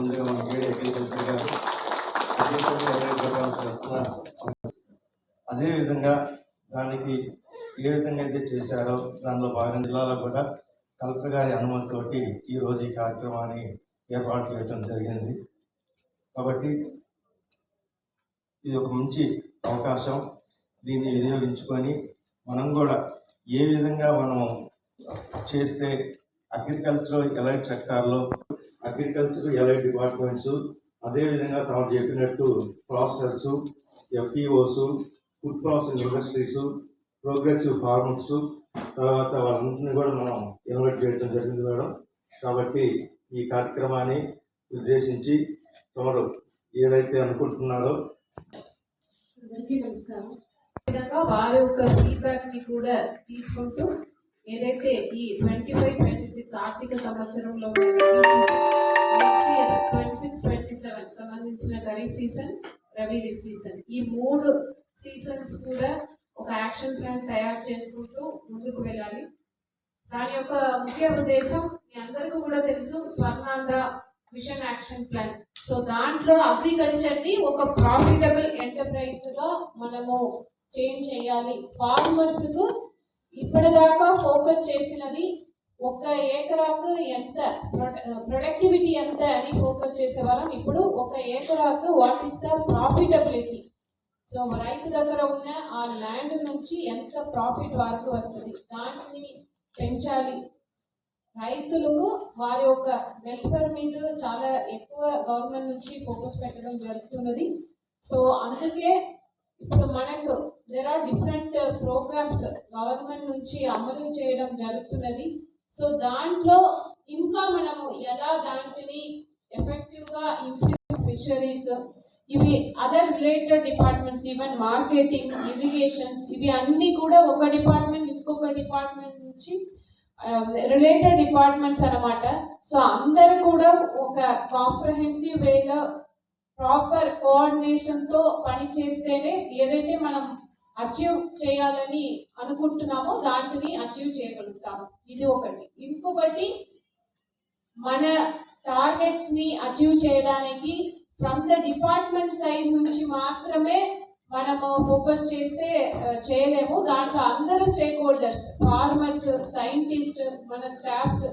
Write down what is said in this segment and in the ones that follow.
ముందుగా మన అగ్రికల్చర్ అదేవిధంగా దానికి ఏ విధంగా అయితే చేశారో దానిలో భాగం జిల్లాలో కూడా కలెక్టర్ గారి అనుమతితోటి ఈరోజు ఈ కార్యక్రమాన్ని ఏర్పాటు చేయడం జరిగింది. కాబట్టి ఇది ఒక మంచి అవకాశం. దీన్ని వినియోగించుకొని మనం కూడా ఏ విధంగా మనం చేస్తే అగ్రికల్చర్ ఎలైట్ సెక్టార్లో అగ్రికల్చర్ ఎలైట్ డిపార్ట్మెంట్స్ అదేవిధంగా తాము చెప్పినట్టు processors FEOs food processing industries progressive farmers తర్వాత వాళ్ళందరినీ కూడా మనం ఇన్వైట్ చేయడం జరిగింది మేడం. కాబట్టి ఈ కార్యక్రమాన్ని ఉద్దేశించి తమరు ఏదైతే అనుకుంటున్నారో అందరికీ నమస్కారం. విధంగా వారి యొక్క ఫీడ్బ్యాక్ని కూడా తీసుకుంటూ ఏదైతే ఈ ట్వంటీ ఫైవ్ ట్వంటీ సిక్స్ ఆర్థిక సంవత్సరంలో సెవెన్ సంబంధించిన ఖరీఫ్ సీజన్ రబీ సీజన్. ఈ మూడు సీజన్స్ కూడా ఒక యాక్షన్ ప్లాన్ తయారు చేసుకుంటూ ముందుకు వెళ్ళాలి. దాని యొక్క ముఖ్య ఉద్దేశం మీ అందరికీ కూడా తెలుసు Swarnandhra mission action plan. So దాంట్లో అగ్రికల్చర్ని ఒక ప్రాఫిటబుల్ ఎంటర్ప్రైజ్గా మనము చేంజ్ చేయాలి. ఫార్మర్స్కు ఇప్పటిదాకా ఫోకస్ చేసినది ఒక ఏకరాకు ఎంత ప్రొడక్టివిటీ ఎంత అని ఫోకస్ చేసేవాళ్ళం ఇప్పుడు ఒక ఏకరాకు what is the profitability? So రైతు దగ్గర ఉన్న ఆ ల్యాండ్ నుంచి ఎంత ప్రాఫిట్ వారికి వస్తుంది? దాన్ని పెంచాలి. రైతులకు వారి యొక్క వెల్ఫేర్ మీద చాలా ఎక్కువ గవర్నమెంట్ నుంచి ఫోకస్ పెట్టడం జరుగుతున్నది. సో అందుకే ఇప్పుడు మనకు there are different programmes government నుంచి అమలు చేయడం జరుగుతున్నది. సో దాంట్లో ఇంకా మనము ఎలా దాంట్ని ఎఫెక్టివ్గా ఇంప్రూవ్ ఫిషరీస్ ఇవి other related departments even marketing irrigations ఇవి అన్ని కూడా ఒక డిపార్ట్మెంట్ ఇంకొక డిపార్ట్మెంట్ నుంచి um, రిలేటెడ్ డిపార్ట్మెంట్స్ అన్నమాట. సో అందరు కూడా ఒక కాంప్రహెన్సివ్ వేలో ప్రాపర్ కోఆర్డినేషన్తో పని చేస్తేనే ఏదైతే మనం అచీవ్ చేయాలని అనుకుంటున్నామో దాంట్ని అచీవ్ చేయగలుగుతాము. ఇది ఒకటి. ఇంకొకటి మన టార్గెట్స్ని అచీవ్ చేయడానికి ఫ్రమ్ ద డిపార్ట్మెంట్ సైడ్ నుంచి మాత్రమే మనము ఫోకస్ చేస్తే చేయలేము. దాంట్లో అందరూ స్టేక్ హోల్డర్స్ ఫార్మర్స్ సైంటిస్ట్ మన స్టాఫ్స్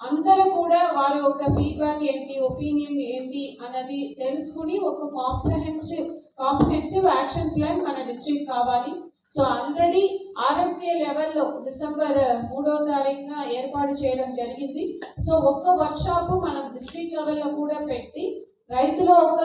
అందరూ కూడా వారి యొక్క ఫీడ్బ్యాక్ ఏంటి ఒపీనియన్ ఏంటి అన్నది తెలుసుకుని ఒక కాంప్రహెన్సివ్ కాంప్రహెన్సివ్ యాక్షన్ ప్లాన్ మన డిస్ట్రిక్ట్ కావాలి. సో ఆల్రెడీ ఆర్ఎస్కే లెవెల్లో డిసెంబర్ మూడో తారీఖున ఏర్పాటు చేయడం జరిగింది. సో ఒక్క వర్క్ షాప్ మనం డిస్ట్రిక్ట్ లెవెల్లో కూడా పెట్టి రైతుల ఒక